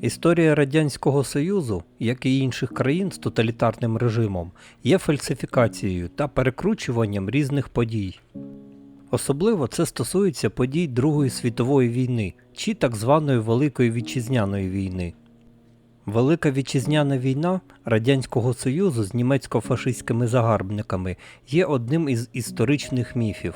Історія Радянського Союзу, як і інших країн з тоталітарним режимом, є фальсифікацією та перекручуванням різних подій. Особливо це стосується подій Другої світової війни чи так званої Великої Вітчизняної війни. Велика Вітчизняна війна Радянського Союзу з німецько-фашистськими загарбниками є одним із історичних міфів.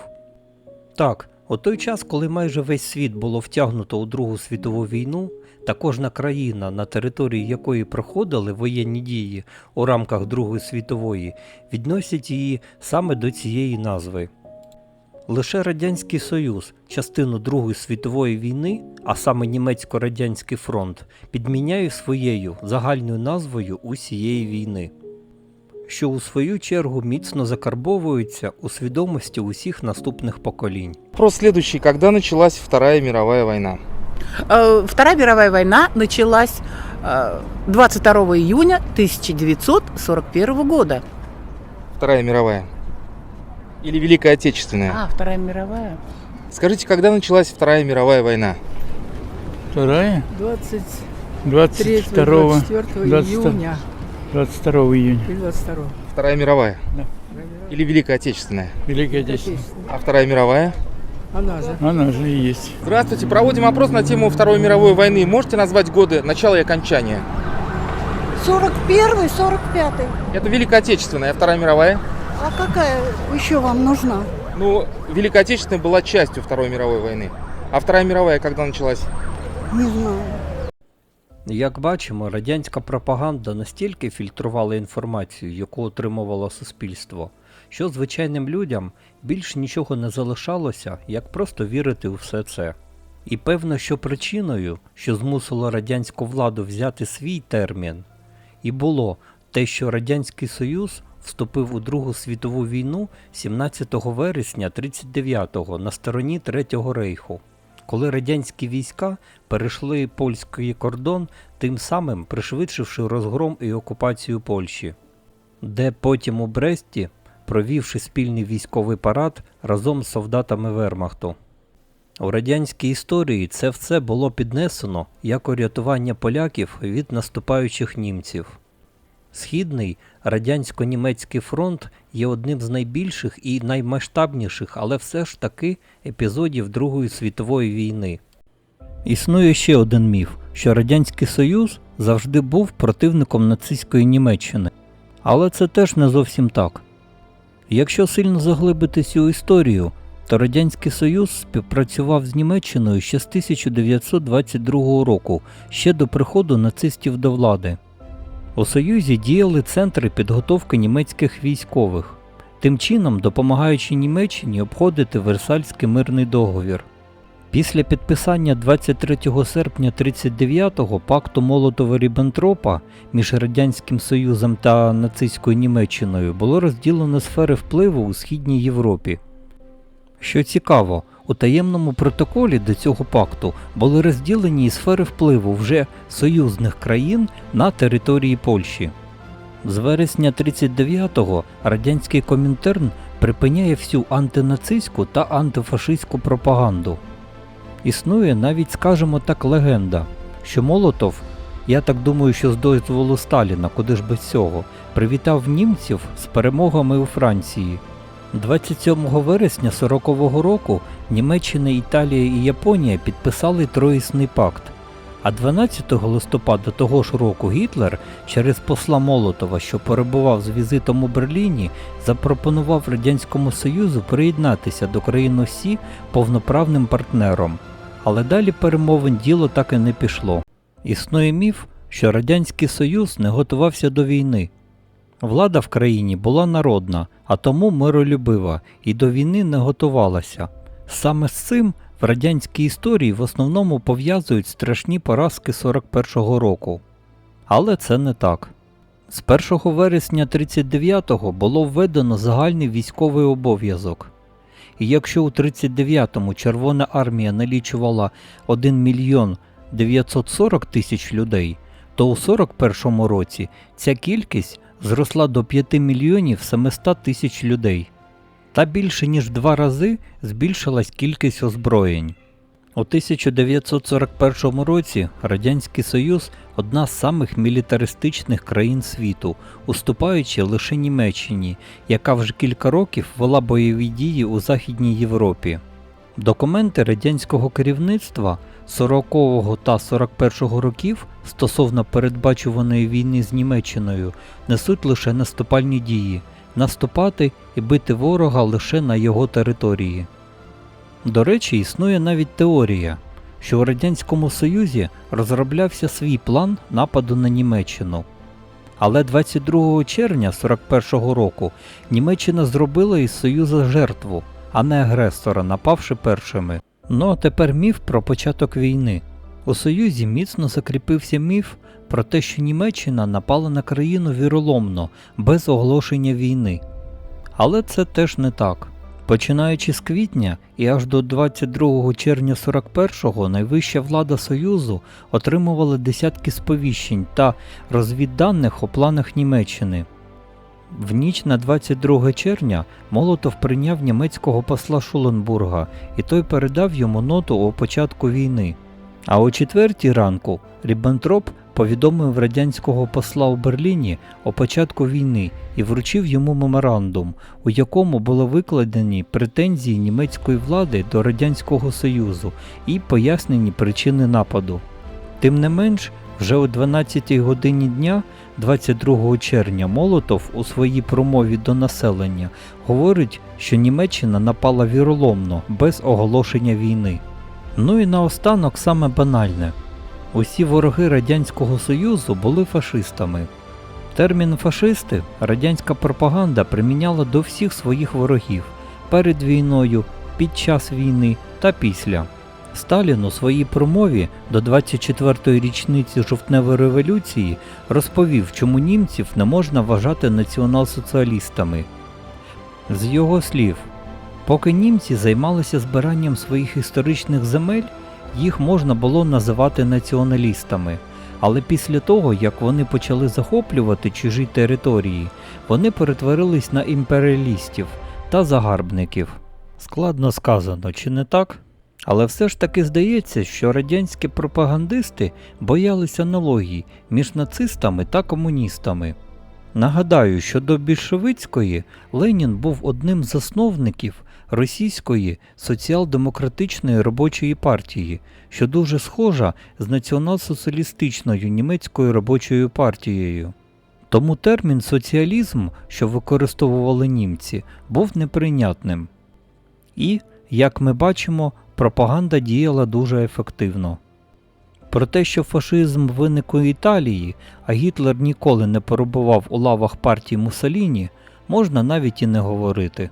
Так, у той час, коли майже весь світ було втягнуто у Другу світову війну, та кожна країна, на території якої проходили воєнні дії у рамках Другої світової, відносять її саме до цієї назви. Лише Радянський Союз, частину Другої світової війни, а саме Німецько-Радянський фронт, підміняє своєю загальною назвою усієї війни, що у свою чергу міцно закарбовується у свідомості усіх наступних поколінь. Вопрос следующий. Когда началась Вторая мировая война? Э, Вторая мировая война началась э, 22 июня 1941 года. Вторая мировая. Или Великая Отечественная? А, Вторая мировая. Скажите, когда началась Вторая мировая война? Вторая, 23 22, 24 22. июня 22 июня. или 22 Вторая мировая. Да. Или Великая Отечественная? Великая Отечественная. А Вторая мировая? Она же. Она же и есть. Здравствуйте. Проводим опрос на тему Второй мировой войны. Можете назвать годы начала и окончания? 41 45 Это Великая Отечественная, а Вторая мировая? А какая еще вам нужна? Ну, Великая Отечественная была частью Второй мировой войны. А Вторая мировая когда началась? Не знаю. Як бачимо, радянська пропаганда настільки фільтрувала інформацію, яку отримувало суспільство, що звичайним людям більш нічого не залишалося, як просто вірити у все це. І певно, що причиною, що змусило радянську владу взяти свій термін, і було те, що Радянський Союз вступив у Другу світову війну 17 вересня 39-го на стороні Третього рейху, коли радянські війська перейшли польський кордон, тим самим пришвидшивши розгром і окупацію Польщі, де потім у Бресті, провівши спільний військовий парад разом з солдатами Вермахту. У радянській історії це все було піднесено як урятування поляків від наступаючих німців. Східний радянсько-німецький фронт є одним з найбільших і наймасштабніших, але все ж таки епізодів Другої світової війни. Існує ще один міф, що Радянський Союз завжди був противником нацистської Німеччини. Але це теж не зовсім так. Якщо сильно заглибити цю історію, то Радянський Союз співпрацював з Німеччиною ще з 1922 року, ще до приходу нацистів до влади. У Союзі діяли центри підготовки німецьких військових, тим чином допомагаючи Німеччині обходити Версальський мирний договір. Після підписання 23 серпня 39-го пакту Молотова-Ріббентропа між Радянським Союзом та нацистською Німеччиною було розділено сфери впливу у Східній Європі. Що цікаво, у таємному протоколі до цього пакту були розділені і сфери впливу вже союзних країн на території Польщі. З вересня 39-го радянський Комінтерн припиняє всю антинацистську та антифашистську пропаганду. Існує навіть, скажімо так, легенда, що Молотов, я так думаю, що з дозволу Сталіна, куди ж без цього, привітав німців з перемогами у Франції. 27 вересня 40-го року Німеччина, Італія і Японія підписали Троїсний пакт. А 12 листопада того ж року Гітлер через посла Молотова, що перебував з візитом у Берліні, запропонував Радянському Союзу приєднатися до країн Осі повноправним партнером. Але далі перемовин діло так і не пішло. Існує міф, що Радянський Союз не готувався до війни. Влада в країні була народна, а тому миролюбива і до війни не готувалася. Саме з цим в радянській історії в основному пов'язують страшні поразки 41-го року. Але це не так. З 1 вересня 39-го було введено загальний військовий обов'язок. І якщо у 39-му Червона армія налічувала 1 мільйон 940 тисяч людей, то у 41-му році ця кількість зросла до 5 мільйонів 700 тисяч людей. Та більше ніж два рази збільшилась кількість озброєнь. У 1941 році Радянський Союз одна з самих мілітаристичних країн світу, уступаючи лише Німеччині, яка вже кілька років вела бойові дії у Західній Європі. Документи радянського керівництва 40-го та 41-го років стосовно передбачуваної війни з Німеччиною несуть лише наступальні дії наступати і бити ворога лише на його території. До речі, існує навіть теорія, що у Радянському Союзі розроблявся свій план нападу на Німеччину. Але 22 червня 41-го року Німеччина зробила із Союза жертву, а не агресора, напавши першими. Ну а тепер міф про початок війни. У Союзі міцно закріпився міф про те, що Німеччина напала на країну віроломно, без оголошення війни. Але це теж не так. Починаючи з квітня і аж до 22 червня 41-го найвища влада Союзу отримувала десятки сповіщень та розвідданих о планах Німеччини. В ніч на 22 червня Молотов прийняв німецького посла Шуленбурга, і той передав йому ноту о початку війни. А о четвертій ранку Ріббентроп повідомив радянського посла у Берліні о початку війни і вручив йому меморандум, у якому були викладені претензії німецької влади до Радянського Союзу і пояснені причини нападу. Тим не менш, вже о 12 годині дня, 22 червня, Молотов у своїй промові до населення говорить, що Німеччина напала віроломно, без оголошення війни. Ну і наостанок саме банальне. Усі вороги Радянського Союзу були фашистами. Термін фашисти радянська пропаганда приміняла до всіх своїх ворогів перед війною, під час війни та після. Сталін у своїй промові до 24-ї річниці жовтневої революції розповів, чому німців не можна вважати націонал-соціалістами. З його слів, поки німці займалися збиранням своїх історичних земель, їх можна було називати націоналістами. Але після того, як вони почали захоплювати чужі території, вони перетворились на імперіалістів та загарбників. Складно сказано, чи не так? Але все ж таки здається, що радянські пропагандисти боялися аналогій між нацистами та комуністами. Нагадаю, що до більшовицької Ленін був одним з засновників російської соціал-демократичної робочої партії, що дуже схожа з націонал-соціалістичною німецькою робочою партією. Тому термін соціалізм, що використовували німці, був неприйнятним. І, як ми бачимо, пропаганда діяла дуже ефективно. Про те, що фашизм виник у Італії, а Гітлер ніколи не перебував у лавах партії Муссоліні, можна навіть і не говорити.